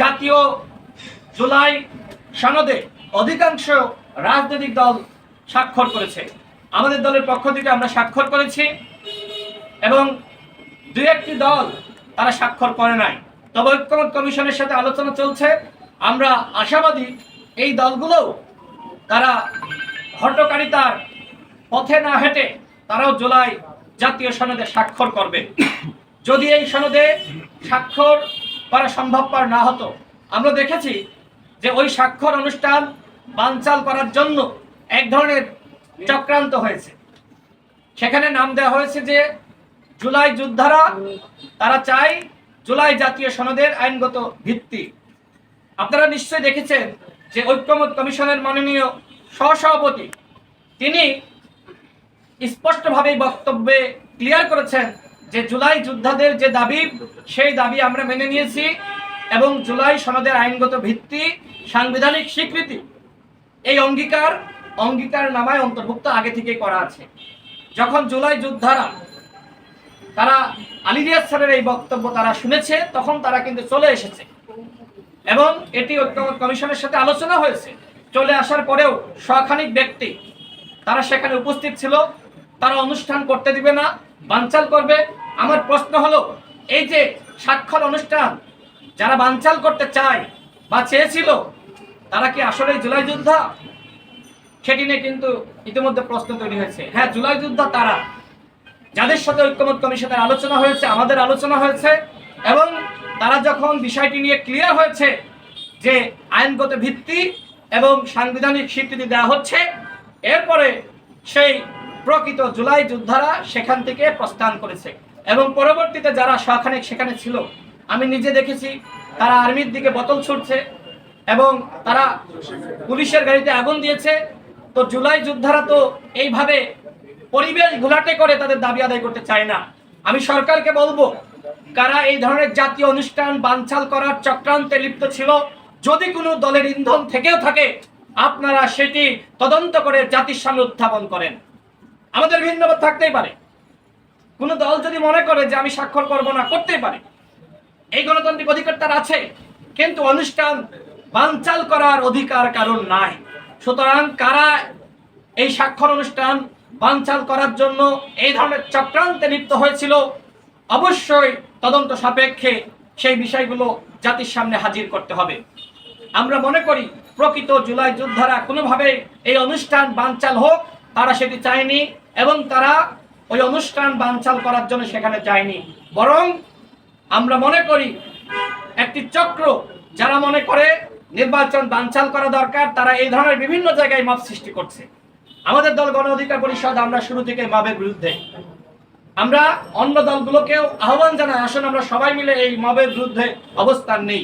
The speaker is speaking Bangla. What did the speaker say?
জাতীয় জুলাই সনদে অধিকাংশ রাজনৈতিক দল স্বাক্ষর করেছে। আমাদের দলের পক্ষ থেকে আমরা স্বাক্ষর করেছি এবং দু একটি দল তারা স্বাক্ষর করে নাই। তবে ঐক্যমত কমিশনের সাথে আলোচনা চলছে। আমরা আশাবাদী এই দলগুলো তারা হটকারিতার পথে না হেঁটে তারাও জুলাই জাতীয় সনদে স্বাক্ষর করবে। যদি এই সনদে স্বাক্ষর করা সম্ভবপর না হতো। আমরা দেখেছি যে ওই স্বাক্ষর অনুষ্ঠান বানচাল করার জন্য এক ধরনের চক্রান্ত হয়েছে। সেখানে নাম দেওয়া হয়েছে যে জুলাই যোদ্ধারা, তারা চায় জুলাই জাতীয় সনদের আইনগত ভিত্তি। আপনারা নিশ্চয়ই দেখেছেন যে ঐক্যমত কমিশনের মাননীয় সহসভাপতি, তিনি স্পষ্টভাবে বক্তব্যে ক্লিয়ার করেছেন যে জুলাই যোদ্ধাদের যে দাবি, সেই দাবি আমরা মেনে নিয়েছি এবং জুলাই সনদের আইনগত ভিত্তি, সাংবিধানিক স্বীকৃতি, এই অঙ্গীকার অঙ্গীকার নামায় অন্তর্ভুক্ত আগে থেকেই করা আছে। যখন জুলাই যোদ্ধারা, তারা আলিরিয়াস স্যারের এই বক্তব্য তারা শুনেছে, তখন তারা কিন্তু চলে এসেছে। এবং এটি ঐক্যমত কমিশনের সাথে আলোচনা হয়েছে। চলে আসার পরেও শখানিক ব্যক্তি তারা সেখানে উপস্থিত ছিল, তারা অনুষ্ঠান করতে দিবে না, বানচাল করবে আমার প্রশ্ন হলো, এই যে স্বাক্ষর অনুষ্ঠান, যারা বানচাল করতে চায় বা চেয়েছিল, তারা কি আসলে জুলাই যোদ্ধা? সেটি নিয়ে কিন্তু ইতিমধ্যে প্রশ্ন তৈরি হয়েছে। হ্যাঁ জুলাই যোদ্ধা তারা। যাদের সাথে ঐক্যমত কমিশনের আলোচনা হয়েছে, আমাদের আলোচনা হয়েছে, এবং তারা যখন বিষয়টি নিয়ে ক্লিয়ার হয়েছে যে আইনগত ভিত্তি এবং সাংবিধানিক স্বীকৃতি দেওয়া হচ্ছে, এরপরে সেই প্রকৃত জুলাই যোদ্ধারা সেখান থেকে প্রস্থান করেছে। এবং পরবর্তীতে যারা সখানেক সেখানে ছিল, আমি নিজে দেখেছি, তারা আর্মির দিকে বোতল ছুটছে এবং তারা পুলিশের গাড়িতে আগুন দিয়েছে। তো জুলাই যোদ্ধারা তো এইভাবে পরিবেশ ঘোলাটে করে তাদের দাবি আদায় করতে চায় না। আমি সরকারকে বলব, কারা এই ধরনের জাতীয় অনুষ্ঠান বানচাল করার চক্রান্তে লিপ্ত ছিল, যদি কোনো দলের ইন্ধন থেকেও থাকে, আপনারা সেটি তদন্ত করে জাতির সামনে উত্থাপন করেন। আমাদের ভিন্নমত থাকতেই পারে। কোনো দল যদি মনে করে যে আমি স্বাক্ষর করব না, করতেই পারে। এই গণতান্ত্রিক অধিকার তার আছে, কিন্তু অনুষ্ঠান বানচাল করার অধিকার কারণ নাই। সুতরাং কারা এই স্বাক্ষর অনুষ্ঠান বানচাল করার জন্য এই ধরনের চক্রান্তে লিপ্ত হয়েছিল, অবশ্যই তদন্ত সাপেক্ষে সেই বিষয়গুলো জাতির সামনে হাজির করতে হবে। আমরা মনে করি, প্রকৃত জুলাই যোদ্ধারা কোনোভাবে এই অনুষ্ঠান বানচাল হোক, তারা সেটি চায়নি এবং তারা ওই অনুষ্ঠান বানচাল করার জন্য সেখানে যায়নি। বরং আমরা মনে করি, একটি চক্র যারা মনে করে নির্বাচন বানচাল করা দরকার, তারা এই ধরনের বিভিন্ন জায়গায় মত সৃষ্টি করছে। আমাদের দল গণ অধিকার পরিষদ, আমরা শুরু থেকে মবের বিরুদ্ধে। আমরা অন্য দলগুলোকেও আহ্বান জানাই, আসুন আমরা সবাই মিলে এই মবের বিরুদ্ধে অবস্থান নেই।